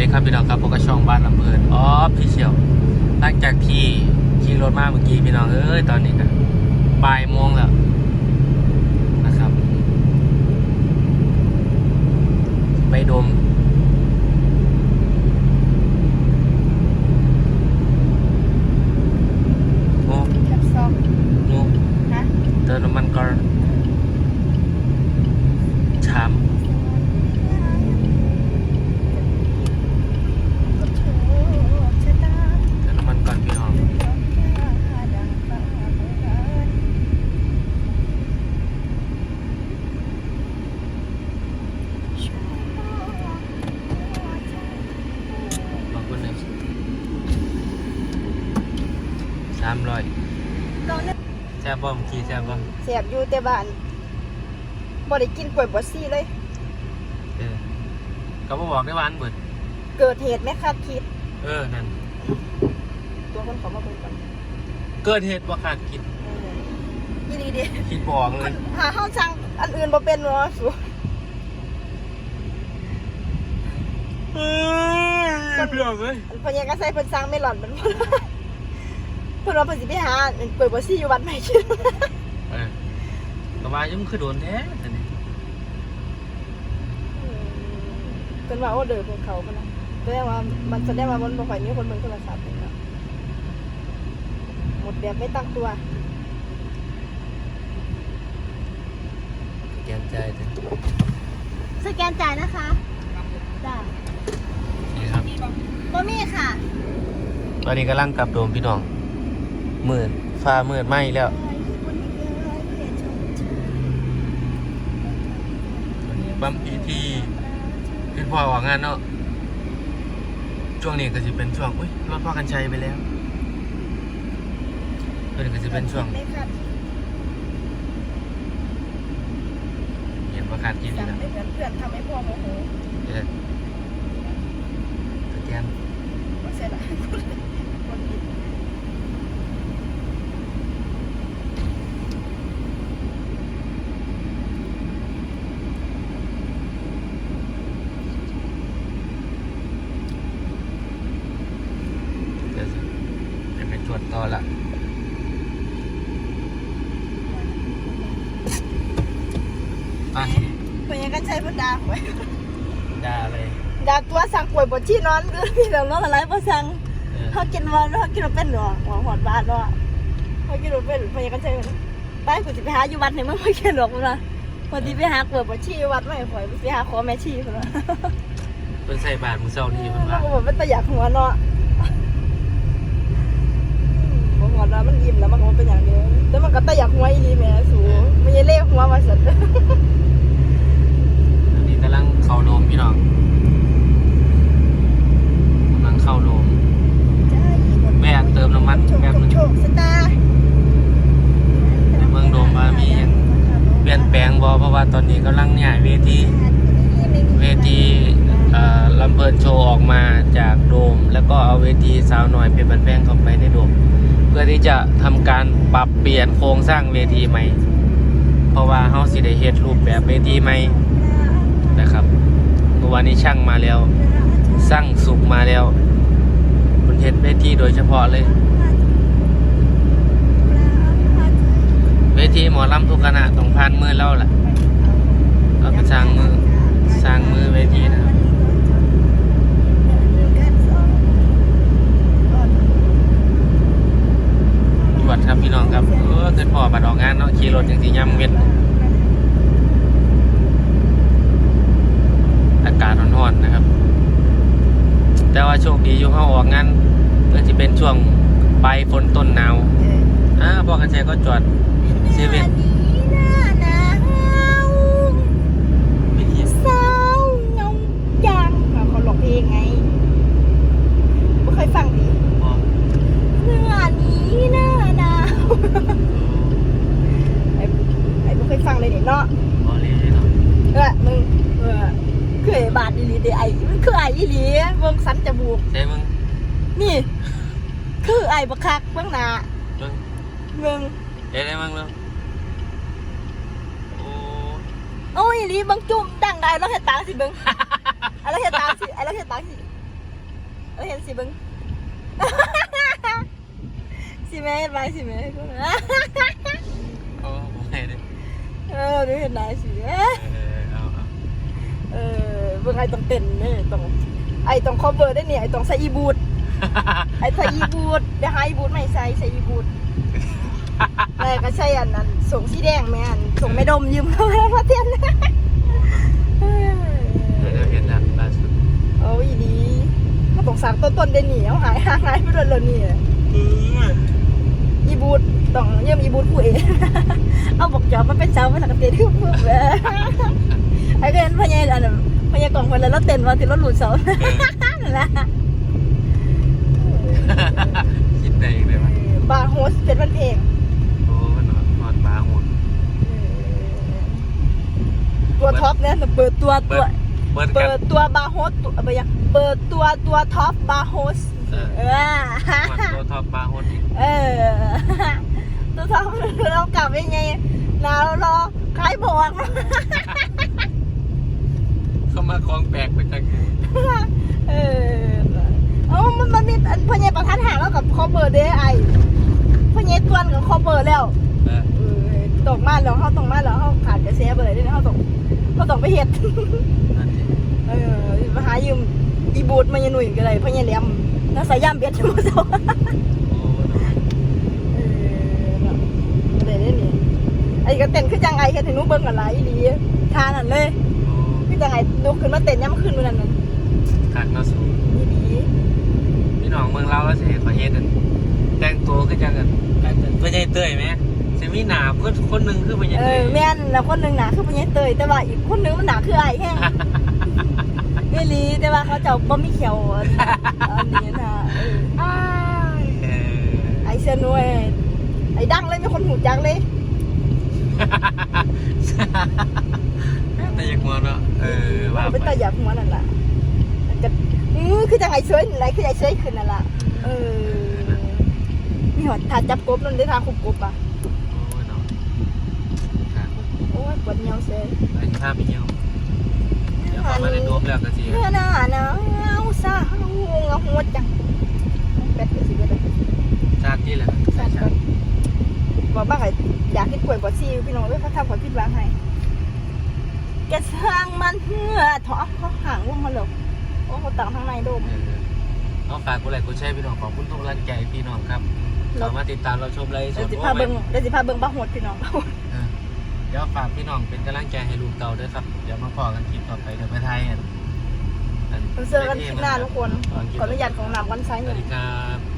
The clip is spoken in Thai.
ดีครับพี่น้องครับพวกกระช่องบ้านลำเพินอ๋อพี่เชียวหลังจากที่ขี่รถมาเมื่อกี้พี่น้องเอ้ยตอนนี้ก็บ่ายโมงแล้วนะครับ ไปดมโอ้ แคปซอง โอ้ นะ เติมน้ำมันก่อนชาม ชะตา เติมน้ำมันก่อนพี่น้อง ขอบคุณเลยสามร้อยแซ่บบ่เมื่อกี้แซ่บบ่เสียบอยู่แต่บ้านบ่ได้กินกล้วยบวชซี่เลย เออก็บ่บอกได้วาอันเบิดเกิดเหตุไหมคาดคิด เออนั่นตัวคนเขามาเป็นกันเกิดเหตุบ่คาดคิดยี่ดีดิคิดบอกเลยหาห้องสั่งอันอื่นบ่เป็นเนาะสูเฮ้ยพี่น้องเอ้ยอันพญากระใส่เพิ่นสั่งไม่หล่อนมันบ่ได้ เพิ่นว่าเพิ่นสิไปหาอันกล้วยบวชซี่อยู่วัดใหม่ชื่อเออก็ว่ายังคือโดนแท้แต่นี่เพิ่นว่าโอ้เด้อเพิ่นเขาเพิ่นนะแสดงว่ามันแสดงว่ามันบ่ค่อยมีคนเบิ่งโทรศัพท์เพิ่นเนาะหมดแบบไม่ตั้งตัวแกนใจเด้อสแกนจ่ายนะคะจ้านี่ครับบ่มีค่ะ ตอนนี้กำลังกลับโดมพี่น้อง มืดฟ้ามืดไหมแล้วบัมพีที่พี่พ่อออกงานเนาะช่วงนี้ก็จะเป็นช่วงอุ้ยรถพ่อกันชัยไปแล้วตัวนี้ก็จะเป็นช่วงไม่ค่ะเห็นว่าขาดกินสั่นี่งนะไม่เหมือนเพื่อนทำให้พ่อโมโห เออสแกน ว่าเสียดายคนผิด เดี๋ยวสิ จะไปตรวจต่อละไปเพื่อนยังกันใช้เพื่อนด่าหวยด่าเลยด่าตัวสั่งป่วยบทที่นอนคือพี่แบบนอนอะไรเพราะสั่งเออเขากินวันเขากินเราเป็นหรอหัวหอดบาทเนาะเขากินเราเป็นเพื่อนยังกันใช้ไปกูจะไปหาอยู่วัดในเมืองไม่กินหรอกมึงละพอดีไปหาป่วยบทที่วัดไม่หวยไปหาขอแม่ชีคนละเพิ่นใส่บาทมือเศร้านี่เพิ่นมัว่านก็บอกเป็นตะหยักหัวเนาะหัวห อดแล้วมันยิ้มแล้วมันก็เป็นอย่างเดียวแต่มันก็ตะหยักหัวอีนีแม่สูไม่ใช่เล่หัวมาสัตว์อันนี้กำลังเข้าโดมพี่น้องกำลังเข้าโดม แม่เติมน้ำมันแป๊บนึง โชคสตาร์ในเมืองโดมว่ามีหยัง เปลี่ยนแปลงบ่เพราะว่าตอนนี้กำลังย้ายเวทีเวทีเอ่อลำเพลินโชว์ออกมาจากโดม แล้วก็เอาเวทีสาวหน่อยเป็นบันแป้งเข้าไปในโดมเพื่อที่ จะทำการปรับเปลี่ยนโครงสร้างเวทีใหม่ เพราะว่าเฮาสิได้เฮ็ดรูปแบบเวทีใหม่นะครับเมื่อวานนี้ช่างมาแล้วสร้างสุกมาแล้วคนเฮ็ดเวทีโดยเฉพาะเลย เวทีหมอลำทุกคณะต้องผ่านมือเราล่ะเราไปสร้างมือสร้างมือเวทีนะครับ ตรวจครับ พี่น้องครับเออขึ้นพอบัดออกงานเนาะขี่รถอย่างที่ย่ำเว้นอากาศร้อนๆนะครับ แต่ว่าโชคดีอยู่เขาออกงานก็จะเป็นช่วงปลายฝนต้นหนาวอ่าพอกันใจก็จอดเซเว่นวิธี สาวเงายังเขาหลอกเพลงไงไม่เคยฟังดิ มอง เมื่อนี้หน้าหนาวไอ้ไอ้ไม่เคยฟังเลยเนี่ยเนาะ บอเลยเนาะ เออมึงเออคือไอ้บาดอีหลีเดไอ้มันคือไอ้อีหลีเบิ่งสัน จมูกใช่มึงนี่ คือไอ้บักคักเบิ่งหน้ามึงเบิ่งเดี๋ยวได้มึงแล้วโอ้โอ้ยอีหลีเบิ่งจุ่มดังได้แล้วเฮ็ดตามสิเบิ่งอะไรเฮ็ดตามสิอะไรเฮ็ดตามสิแล้วเห็นสิเบิ้งสิแม่เห็นไหมสิแม่โอ้ผมไม่ได้เออดูเห็นไหมสิเออเอาเอาเออเบิ่งไอ้ต้องเต้นเนี่ยต้อง ไอ้ต้อง cover ได้เนี่ยไอ้ต้องใส่อีบูทไอ้ใส่อีบูทเดี๋ยวหาอีบูทไม่ใส่ใส่อีบูทแล้วก็ใช่อันนั้นส่งสีแดงแม่อันส่งไม่ดมยืมเขาแล้วมาเต้นเออเดี๋ยวเห็นแล้วล่าสุดโอ้ยอีนี้เขาต้องสั่งต้นๆเดนหนีเอาหายห่างหายไปโดนแล้วนี่อีบูทต้องเยี่ยมอีบูทผู้เองเอาบอกจอบมาเป็นเจ้ามาสักเตียนที่เพิ่มเลยไอ้ก็เห็นพญายอันนั้น พญายกล่องคนแล้วรถเต้นว่าที่รถหลุดเสานั่นแหละคิดได้อีกเลยวะบาร์โฮสเป็นวันเพลงโอ้มันนอนนอนบาร์หุ่นตัวท็อปเนี่ยเปิดตัวตัวเปิดกัเปินดตัวบาร์โฮสตัวอะไรอย่างเปิดตัวตัวท็อปบาร์โฮสเออเออมันตัวท็อปบาร์หุ่นอีกเออตัวท็อปเรากลับยังไงเรารอขายบอล เข้ามาคลองแปลกไปจากเออเอ้ามันมันมีอันพญายประทันหางแล้วกับคอเบอร์เด้ไอพญายตวนกับคอเบอร์แล้วเออเออตกมาแล้วเขาตกมาแล้วเขาขาดกระแสไปเลยด้วยนะเขาตกเขาตกไปเฮ็ดนั่นสิเออมาหายืมอีบูดมายันหนุ่ยก็ได้พญาแหลมแล้วสายย่ามเบียดมาเจ้าโอ้เนาะเออเนาะบ่ได้เด้นี่ไอ้ก็เต้นคือจังไงแค่ถึงหนู้เบิ่งกันหลายอีหลีทานั่นเลยโอ้คือ จังไงลุกขึ้นมาเต้นย่ำขึ้นมื้อนั้นน่ะขาดเนาะสูอีหลีพี่น้องเมืองเราแล้วสิขอเฮ็ดอันแต่งตัวคือจังกันไม่ใช่เต้ยไหมจะมีหนาคนคนหนึ่งคือไม่ใช่เอเต้อยแม่นแล้วคนหนึงหนาคือพญาเตยแต่ว่าอีกคนหนึงมันหนาคือไอ้แห้งอีหลีแต่ว่าเขาเจ้าบ่มีเขียวอันอันนี้นะเออเออไอ้เซนวยไอ้ดังเลยมีคนหูจักเลย แต่อยังมัวเนาะเออว่าว่าเป็นไปตาหยาบหัวนั่นล่ะจะอือคือจังไงเชยอะไรคือไอ้เชยขึ้นนั่นล่ะเออมีหอดถาจับกบนั่นได้ทาคุบกบอะโอ้ยเนาะครับโอ้ยปวดเหี่ยวเชยไปภาพไปเยี่ยมเดี๋ยวพอมาได้รวมแล้วก็สิเพื่อหน้าหนาวสาวงหัวจังเป็ดก็สิเบิดเลยชาติที่แหละใช่ ชาติ ใช่ ก่อน บอกบ้างไอ้อยากกินกล้วยบอซี่พี่น้องเอ้ยเขาทำขอพิดวางให้แกสร้างมันเพื่อถอเขาห่างวงมาหลบโอ้เขาต่างทางในโดม เออเอาฝากกูไลค์กูแชร์พี่น้องขอบคุณทุกกำลังใจพี่น้องครับสามารถติดตามเราชมไลฟ์สเดี๋ยวดสิพาเบิ้งเดี๋ยวสิพาเบิ้งบ้าหดพี่น้องเออเดี๋ยวฝากพี่น้องเป็นกำลังใจให้ลูกเต่าด้วยครับ เดี๋ยวมาพอกันคลิปต่อไปเดี๋ยวไปไทยกันเราเจอกันคลิปหน้าทุกคนขออนุญาตของนำวันไซสน์หวันึ่สงดีครับ